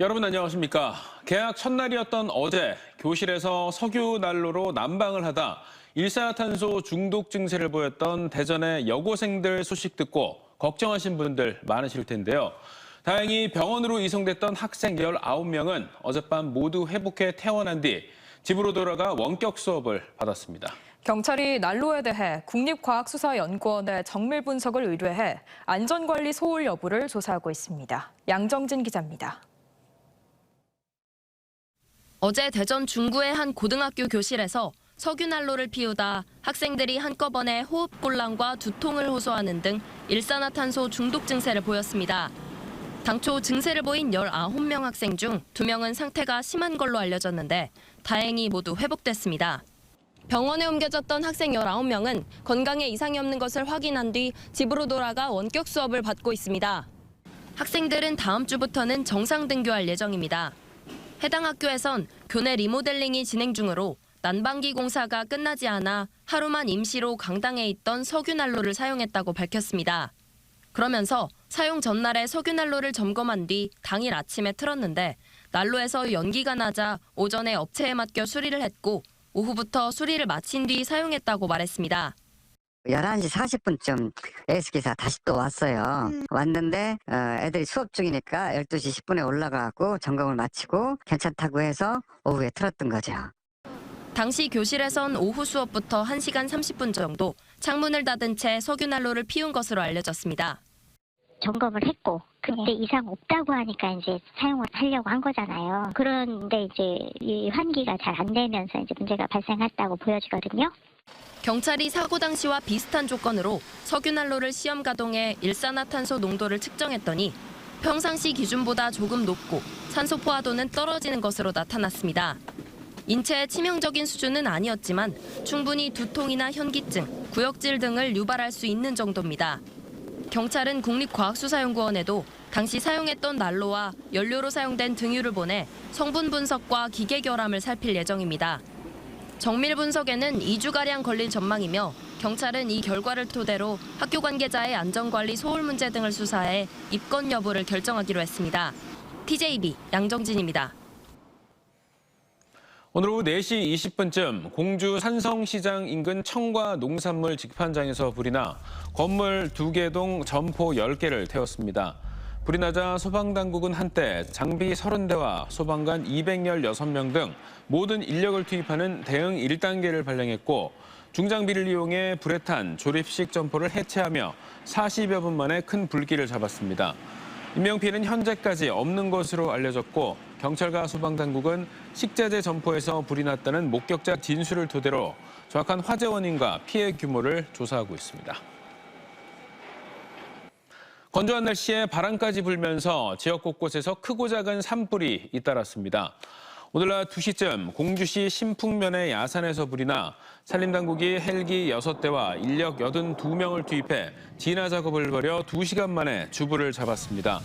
여러분 안녕하십니까. 개학 첫날이었던 어제 교실에서 석유 난로로 난방을 하다 일산화탄소 중독 증세를 보였던 대전의 여고생들 소식 듣고 걱정하신 분들 많으실 텐데요. 다행히 병원으로 이송됐던 학생 19명은 어젯밤 모두 회복해 퇴원한 뒤 집으로 돌아가 원격 수업을 받았습니다. 경찰이 난로에 대해 국립과학수사연구원에 정밀 분석을 의뢰해 안전관리 소홀 여부를 조사하고 있습니다. 양정진 기자입니다. 어제 대전 중구의 한 고등학교 교실에서 석유난로를 피우다 학생들이 한꺼번에 호흡곤란과 두통을 호소하는 등 일산화탄소 중독 증세를 보였습니다. 당초 증세를 보인 19명 학생 중 2명은 상태가 심한 걸로 알려졌는데 다행히 모두 회복됐습니다. 병원에 옮겨졌던 학생 19명은 건강에 이상이 없는 것을 확인한 뒤 집으로 돌아가 원격 수업을 받고 있습니다. 학생들은 다음 주부터는 정상 등교할 예정입니다. 해당 학교에선 교내 리모델링이 진행 중으로 난방기 공사가 끝나지 않아 하루만 임시로 강당에 있던 석유난로를 사용했다고 밝혔습니다. 그러면서 사용 전날에 석유난로를 점검한 뒤 당일 아침에 틀었는데 난로에서 연기가 나자 오전에 업체에 맡겨 수리를 했고 오후부터 수리를 마친 뒤 사용했다고 말했습니다. 11시 40분쯤 에이스기사 다시 또 왔어요. 왔는데 어, 애들이 수업 중이니까 12시 10분에 올라가고 점검을 마치고 괜찮다고 해서 오후에 틀었던 거죠. 당시 교실에선 오후 수업부터 1시간 30분 정도 창문을 닫은 채 석유난로를 피운 것으로 알려졌습니다. 점검을 했고 그때 이상 없다고 하니까 이제 사용을 하려고 한 거잖아요. 그런데 이제 이 환기가 잘 안 되면서 이제 문제가 발생했다고 보여지거든요. 경찰이 사고 당시와 비슷한 조건으로 석유난로를 시험 가동해 일산화탄소 농도를 측정했더니 평상시 기준보다 조금 높고 산소 포화도는 떨어지는 것으로 나타났습니다. 인체에 치명적인 수준은 아니었지만 충분히 두통이나 현기증, 구역질 등을 유발할 수 있는 정도입니다. 경찰은 국립과학수사연구원에도 당시 사용했던 난로와 연료로 사용된 등유를 보내 성분 분석과 기계 결함을 살필 예정입니다. 정밀 분석에는 2주가량 걸릴 전망이며 경찰은 이 결과를 토대로 학교 관계자의 안전관리 소홀 문제 등을 수사해 입건 여부를 결정하기로 했습니다. TJB 양정진입니다. 오늘 오후 4시 20분쯤 공주 산성시장 인근 청과 농산물 직판장에서 불이 나 건물 2개 동 점포 10개를 태웠습니다. 불이 나자 소방당국은 한때 장비 30대와 소방관 216명 등 모든 인력을 투입하는 대응 1단계를 발령했고 중장비를 이용해 불에 탄 조립식 점포를 해체하며 40여 분 만에 큰 불길을 잡았습니다. 인명피해는 현재까지 없는 것으로 알려졌고 경찰과 소방당국은 식자재 점포에서 불이 났다는 목격자 진술을 토대로 정확한 화재 원인과 피해 규모를 조사하고 있습니다. 건조한 날씨에 바람까지 불면서 지역 곳곳에서 크고 작은 산불이 잇따랐습니다. 오늘 낮 2시쯤 공주시 신풍면의 야산에서 불이 나 산림당국이 헬기 6대와 인력 82명을 투입해 진화 작업을 벌여 2시간 만에 주부를 잡았습니다.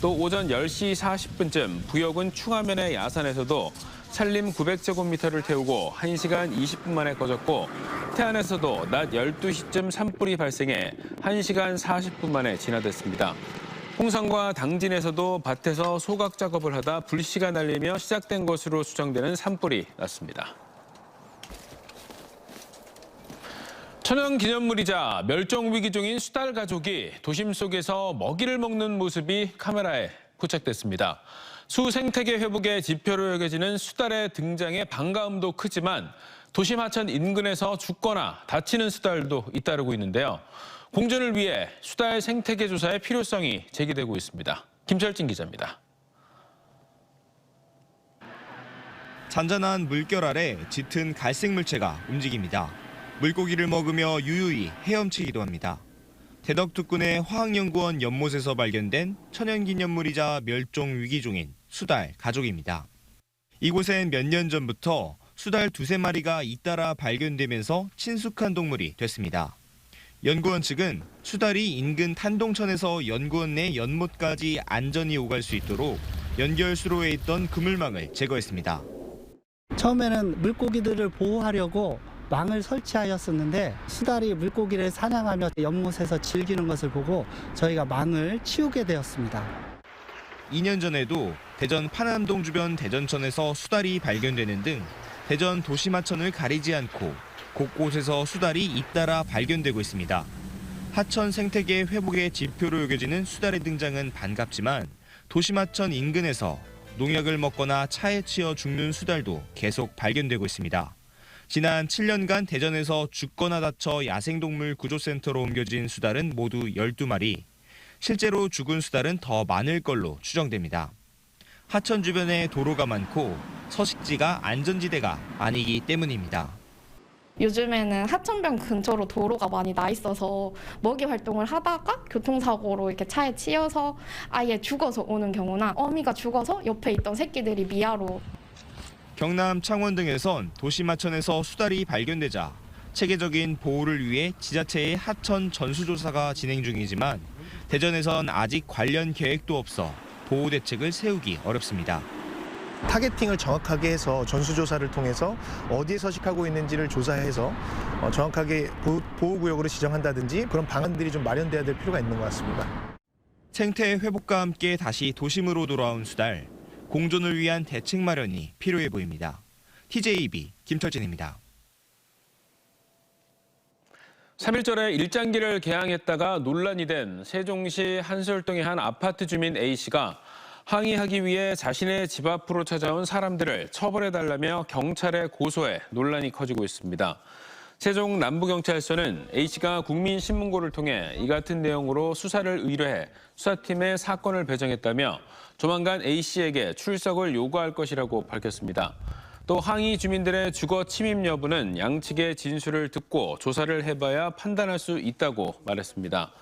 또 오전 10시 40분쯤 부여군 충하면의 야산에서도 산림 900제곱미터를 태우고 1시간 20분 만에 꺼졌고 태안에서도 낮 12시쯤 산불이 발생해 1시간 40분 만에 진화됐습니다. 홍성과 당진에서도 밭에서 소각 작업을 하다 불씨가 날리며 시작된 것으로 추정되는 산불이 났습니다. 천연 기념물이자 멸종 위기 종인 수달 가족이 도심 속에서 먹이를 먹는 모습이 카메라에 포착됐습니다. 수 생태계 회복의 지표로 여겨지는 수달의 등장에 반가움도 크지만 도심 하천 인근에서 죽거나 다치는 수달도 잇따르고 있는데요. 공존을 위해 수달 생태계 조사의 필요성이 제기되고 있습니다. 김철진 기자입니다. 잔잔한 물결 아래 짙은 갈색 물체가 움직입니다. 물고기를 먹으며 유유히 헤엄치기도 합니다. 대덕특군의 화학연구원 연못에서 발견된 천연기념물이자 멸종 위기종인 수달 가족입니다. 이곳엔 몇 년 전부터 수달 두세 마리가 잇따라 발견되면서 친숙한 동물이 됐습니다. 연구원 측은 수달이 인근 탄동천에서 연구원 내 연못까지 안전히 오갈 수 있도록 연결 수로에 있던 그물망을 제거했습니다. 처음에는 물고기들을 보호하려고 망을 설치하였었는데 수달이 물고기를 사냥하며 연못에서 즐기는 것을 보고 저희가 망을 치우게 되었습니다. 2년 전에도 대전 파남동 주변 대전천에서 수달이 발견되는 등 대전 도시마천을 가리지 않고 곳곳에서 수달이 잇따라 발견되고 있습니다. 하천 생태계 회복의 지표로 여겨지는 수달의 등장은 반갑지만 도시마천 인근에서 농약을 먹거나 차에 치여 죽는 수달도 계속 발견되고 있습니다. 지난 7년간 대전에서 죽거나 다쳐 야생동물 구조센터로 옮겨진 수달은 모두 12마리. 실제로 죽은 수달은 더 많을 걸로 추정됩니다. 하천 주변에 도로가 많고 서식지가 안전지대가 아니기 때문입니다. 요즘에는 하천변 근처로 도로가 많이 나 있어서 먹이 활동을 하다가 교통사고로 이렇게 차에 치여서 아예 죽어서 오는 경우나 어미가 죽어서 옆에 있던 새끼들이 미아로 경남 창원 등에선 도시마천에서 수달이 발견되자 체계적인 보호를 위해 지자체의 하천 전수조사가 진행 중이지만 대전에선 아직 관련 계획도 없어 보호 대책을 세우기 어렵습니다. 타겟팅을 정확하게 해서 전수조사를 통해서 어디에 서식하고 있는지를 조사해서 어, 정확하게 보- 보호구역으로 지정한다든지 그런 방안들이 좀 마련돼야 될 필요가 있는 것 같습니다. 생태 회복과 함께 다시 도심으로 돌아온 수달. 공존을 위한 대책 마련이 필요해 보입니다. TJB 김철진입니다. 3일절에 일장기를 개항했다가 논란이 된 세종시 한솔동의 한 아파트 주민 A씨가 항의하기 위해 자신의 집 앞으로 찾아온 사람들을 처벌해달라며 경찰에 고소해 논란이 커지고 있습니다. 세종 남부경찰서는 A씨가 국민신문고를 통해 이 같은 내용으로 수사를 의뢰해 수사팀에 사건을 배정했다며 조만간 A씨에게 출석을 요구할 것이라고 밝혔습니다. 또 항의 주민들의 주거 침입 여부는 양측의 진술을 듣고 조사를 해봐야 판단할 수 있다고 말했습니다.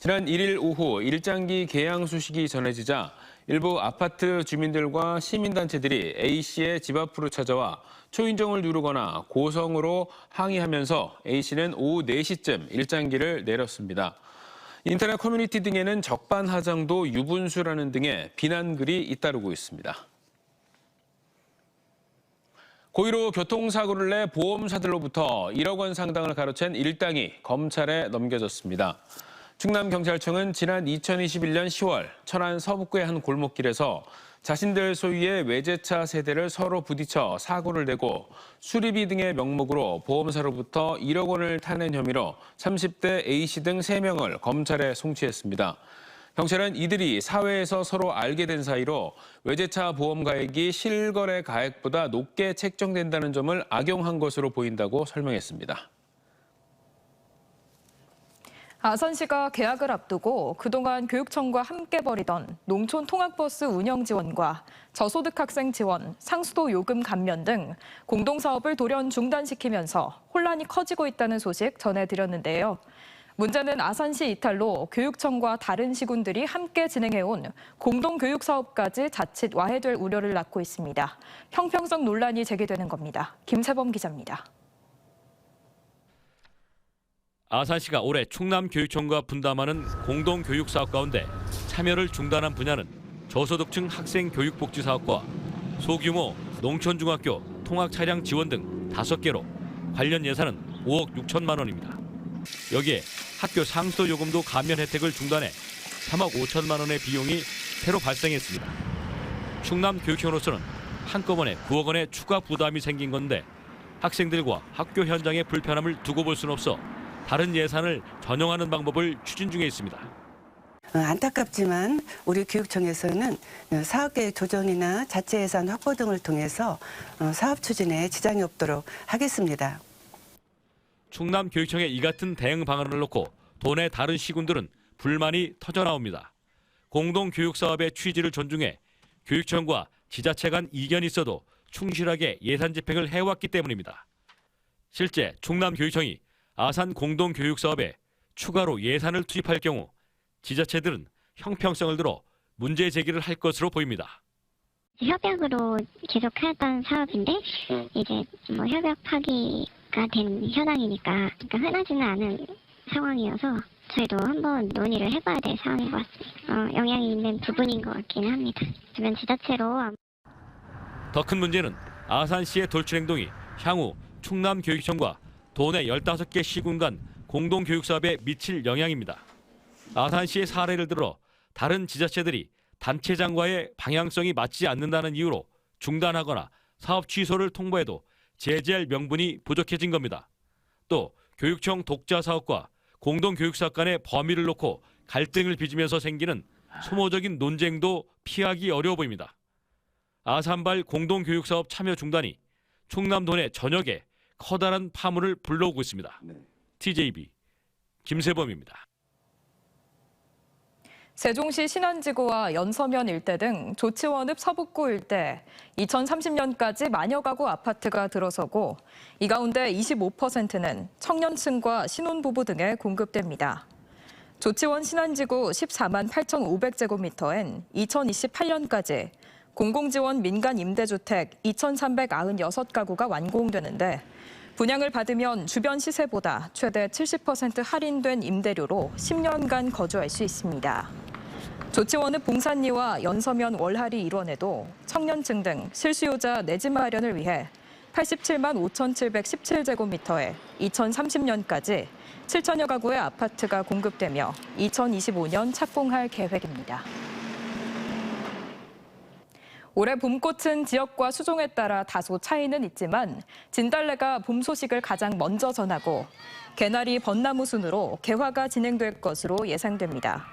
지난 1일 오후 일장기 개양 소식이 전해지자 일부 아파트 주민들과 시민단체들이 A씨의 집 앞으로 찾아와 초인종을 누르거나 고성으로 항의하면서 A씨는 오후 4시쯤 일장기를 내렸습니다. 인터넷 커뮤니티 등에는 적반하장도 유분수라는 등의 비난글이 잇따르고 있습니다. 고의로 교통사고를 내 보험사들로부터 1억 원 상당을 가로챈 일당이 검찰에 넘겨졌습니다. 충남경찰청은 지난 2021년 10월 천안 서북구의 한 골목길에서 자신들 소유의 외제차 세대를 서로 부딪혀 사고를 내고 수리비 등의 명목으로 보험사로부터 1억 원을 타낸 혐의로 30대 A씨 등 3명을 검찰에 송치했습니다. 경찰은 이들이 사회에서 서로 알게 된 사이로 외제차 보험 가액이 실거래 가액보다 높게 책정된다는 점을 악용한 것으로 보인다고 설명했습니다. 아산시가 개학을 앞두고 그동안 교육청과 함께 벌이던 농촌 통학버스 운영 지원과 저소득 학생 지원, 상수도 요금 감면 등 공동사업을 돌연 중단시키면서 혼란이 커지고 있다는 소식 전해드렸는데요. 문제는 아산시 이탈로 교육청과 다른 시군들이 함께 진행해온 공동교육 사업까지 자칫 와해될 우려를 낳고 있습니다. 형평성 논란이 제기되는 겁니다. 김세범 기자입니다. 아산시가 올해 충남 교육청과 분담하는 공동 교육 사업 가운데 참여를 중단한 분야는 저소득층 학생 교육 복지 사업과 소규모 농촌 중학교 통학 차량 지원 등 다섯 개로 관련 예산은 5억 6천만 원입니다. 여기에 학교 상수도 요금도 감면 혜택을 중단해 3억 5천만 원의 비용이 새로 발생했습니다. 충남 교육청으로서는 한꺼번에 9억 원의 추가 부담이 생긴 건데 학생들과 학교 현장의 불편함을 두고 볼 수는 없어 다른 예산을 전용하는 방법을 추진 중에 있습니다. 어, 안타깝지만 우리 교육청에서는 어, 사업계획 조정이나 자체 예산 확보 등을 통해서 어, 사업 추진에 지장이 없도록 하겠습니다. 충남 교육청의 이 같은 대응 방안을 놓고 도내 다른 시군들은 불만이 터져 나옵니다. 공동 교육 사업의 취지를 존중해 교육청과 지자체 간 이견이 있어도 충실하게 예산 집행을 해왔기 때문입니다. 실제 충남 교육청이 아산 공동교육사업에 추가로 예산을 투입할 경우 지자체들은 형평성을 들어 문제 제기를 할 것으로 보입니다. 협약으로 계속 하던 사업인데 이제 뭐 협약 파기가 된 현황이니까 그러니까 흔하지는 않은 상황이어서 저희도 한번 논의를 해봐야 될 상황인 것 같습니다. 어, 영향이 있는 부분인 것 같기는 합니다. 주변 지자체로 더 큰 문제는 아산시의 돌출 행동이 향후 충남교육청과 도내 15개 시군 간 공동 교육 사업에 미칠 영향입니다. 아산시의 사례를 들어 다른 지자체들이 단체장과의 방향성이 맞지 않는다는 이유로 중단하거나 사업 취소를 통보해도 제재할 명분이 부족해진 겁니다. 또 교육청 독자 사업과 공동 교육 사업 간의 범위를 놓고 갈등을 빚으면서 생기는 소모적인 논쟁도 피하기 어려워 보입니다. 아산발 공동 교육 사업 참여 중단이 충남 도 내 전역에 커다란 파문을 불러오고 있습니다. TJB 김세범입니다. 세종시 신안지구와 연서면 일대 등 조치원읍 서북구 일대 2030년까지 만여 가구 아파트가 들어서고 이 가운데 25%는 청년층과 신혼부부 등에 공급됩니다. 조치원 신안지구 14만 8,500제곱미터엔 2028년까지 공공지원 민간 임대주택 2,396가구가 완공되는데 분양을 받으면 주변 시세보다 최대 70% 할인된 임대료로 10년간 거주할 수 있습니다. 조치원읍 봉산리와 연서면 월하리 일원에도 청년층 등 실수요자 내 집 마련을 위해 87만 5,717제곱미터에 2030년까지 7천여 가구의 아파트가 공급되며 2025년 착공할 계획입니다. 올해 봄꽃은 지역과 수종에 따라 다소 차이는 있지만 진달래가 봄 소식을 가장 먼저 전하고 개나리 벚나무 순으로 개화가 진행될 것으로 예상됩니다.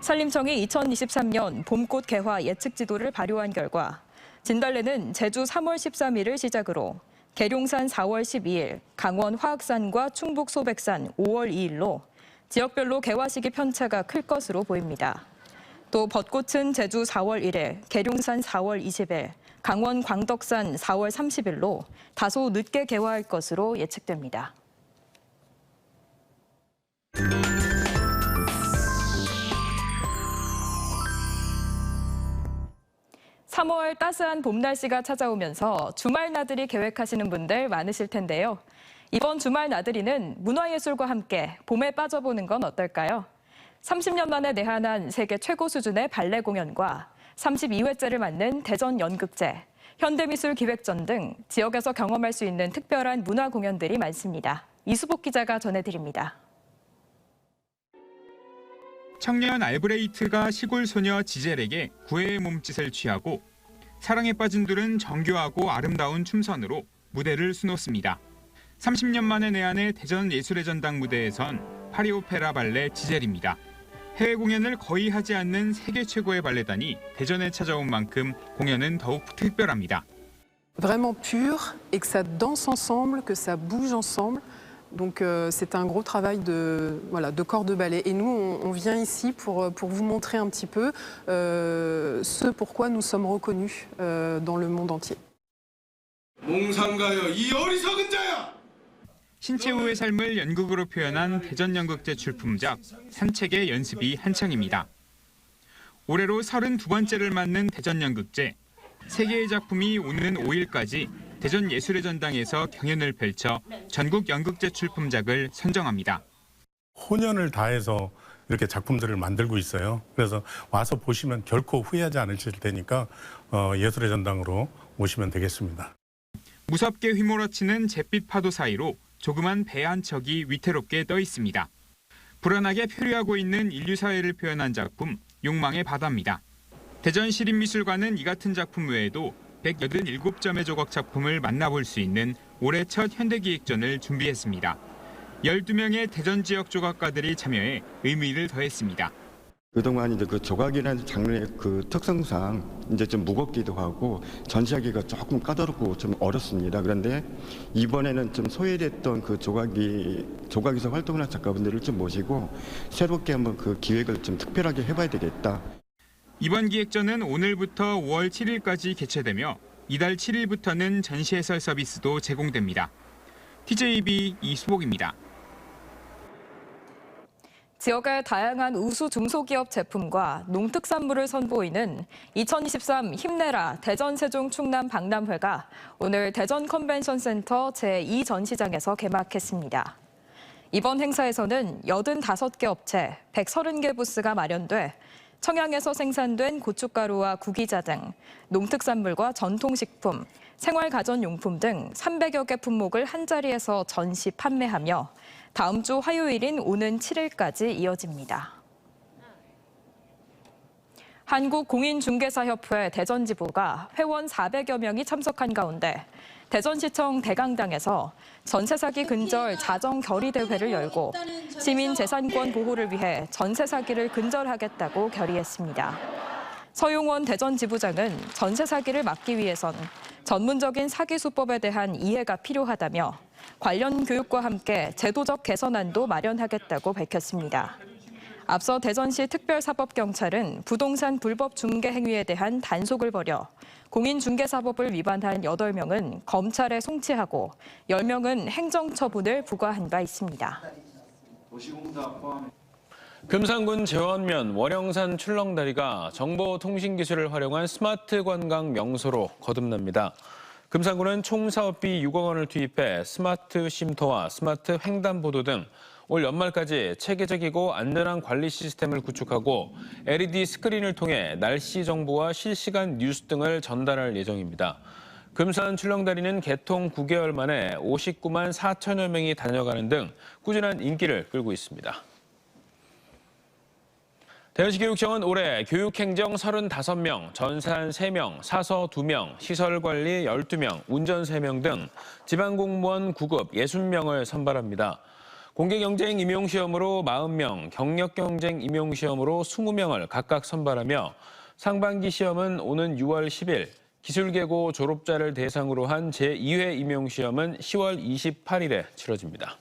산림청이 2023년 봄꽃 개화 예측 지도를 발효한 결과 진달래는 제주 3월 13일을 시작으로 계룡산 4월 12일, 강원 화학산과 충북 소백산 5월 2일로 지역별로 개화 시기 편차가 클 것으로 보입니다. 또 벚꽃은 제주 4월 1일, 계룡산 4월 20일, 강원 광덕산 4월 30일로 다소 늦게 개화할 것으로 예측됩니다. 3월 따스한 봄 날씨가 찾아오면서 주말 나들이 계획하시는 분들 많으실 텐데요. 이번 주말 나들이는 문화예술과 함께 봄에 빠져보는 건 어떨까요? 30년 만에 내한한 세계 최고 수준의 발레 공연과 32회째를 맞는 대전 연극제, 현대미술 기획전 등 지역에서 경험할 수 있는 특별한 문화 공연들이 많습니다. 이수복 기자가 전해드립니다. 청년 알브레이트가 시골 소녀 지젤에게 구애의 몸짓을 취하고 사랑에 빠진 둘은 정교하고 아름다운 춤선으로 무대를 수놓습니다. 30년 만에 내한의 대전 예술의 전당 무대에선 파리 오페라 발레 지젤입니다. 해외 공연을 거의 하지 않는 세계 최고의 발레단이 대전에 찾아온 만큼 공연은 더욱 특별합니다. vraiment pur et que ça danse ensemble, que ça bouge ensemble. Donc euh, c'est un gros travail de, voilà, de corps de ballet. Et nous, on, on vient ici pour, pour vous montrer un petit peu euh, ce pourquoi nous sommes reconnus euh, dans le monde entier. 몽상가여 이 어리석은! 신채우의 삶을 연극으로 표현한 대전 연극제 출품작 산책의 연습이 한창입니다. 올해로 32번째를 맞는 대전 연극제. 세 개의 작품이 오는 5일까지 대전 예술의 전당에서 경연을 펼쳐 전국 연극제 출품작을 선정합니다. 혼연을 다해서 이렇게 작품들을 만들고 있어요. 그래서 와서 보시면 결코 후회하지 않으실 테니까 어, 예술의 전당으로 오시면 되겠습니다. 무섭게 휘몰아치는 잿빛 파도 사이로 조그만 배 한 척이 위태롭게 떠 있습니다. 불안하게 표류하고 있는 인류 사회를 표현한 작품 욕망의 바다입니다. 대전 시립미술관은 이 같은 작품 외에도 187점의 조각 작품을 만나볼 수 있는 올해 첫 현대기획전을 준비했습니다. 12명의 대전 지역 조각가들이 참여해 의미를 더했습니다. 그동안 이제 그 조각이라는 장르의 그 특성상 이제 좀 무겁기도 하고 전시하기가 조금 까다롭고 좀 어렵습니다. 그런데 이번에는 좀 소외됐던 그 조각이 조각에서 활동을 한 작가분들을 좀 모시고 새롭게 한번 그 기획을 좀 특별하게 해봐야 되겠다. 이번 기획전은 오늘부터 5월 7일까지 개최되며 이달 7일부터는 전시 해설 서비스도 제공됩니다. TJB 이수복입니다. 지역의 다양한 우수 중소기업 제품과 농특산물을 선보이는 2023 힘내라 대전 세종 충남 박람회가 오늘 대전 컨벤션 센터 제2전시장에서 개막했습니다. 이번 행사에서는 85개 업체 130개 부스가 마련돼 청양에서 생산된 고춧가루와 구기자 등 농특산물과 전통식품, 생활가전용품 등 300여 개 품목을 한자리에서 전시 판매하며 다음 주 화요일인 오는 7일까지 이어집니다. 한국공인중개사협회 대전지부가 회원 400여 명이 참석한 가운데 대전시청 대강당에서 전세 사기 근절 자정 결의 대회를 열고 시민 재산권 보호를 위해 전세 사기를 근절하겠다고 결의했습니다. 서용원 대전지부장은 전세 사기를 막기 위해선 전문적인 사기 수법에 대한 이해가 필요하다며 관련 교육과 함께 제도적 개선안도 마련하겠다고 밝혔습니다. 앞서 대전시 특별사법경찰은 부동산 불법 중개 행위에 대한 단속을 벌여 공인중개사법을 위반한 8명은 검찰에 송치하고 10명은 행정처분을 부과한 바 있습니다. 금산군 재원면 월영산 출렁다리가 정보통신기술을 활용한 스마트 관광 명소로 거듭납니다. 금산군은 총 사업비 6억 원을 투입해 스마트 쉼터와 스마트 횡단보도 등 올 연말까지 체계적이고 안전한 관리 시스템을 구축하고 LED 스크린을 통해 날씨 정보와 실시간 뉴스 등을 전달할 예정입니다. 금산 출렁다리는 개통 9개월 만에 59만 4천여 명이 다녀가는 등 꾸준한 인기를 끌고 있습니다. 대전시교육청은 올해 교육행정 35명, 전산 3명, 사서 2명, 시설관리 12명, 운전 3명 등 지방공무원 9급 60명을 선발합니다. 공개경쟁 임용시험으로 40명, 경력경쟁 임용시험으로 20명을 각각 선발하며 상반기 시험은 오는 6월 10일, 기술계고 졸업자를 대상으로 한 제2회 임용시험은 10월 28일에 치러집니다.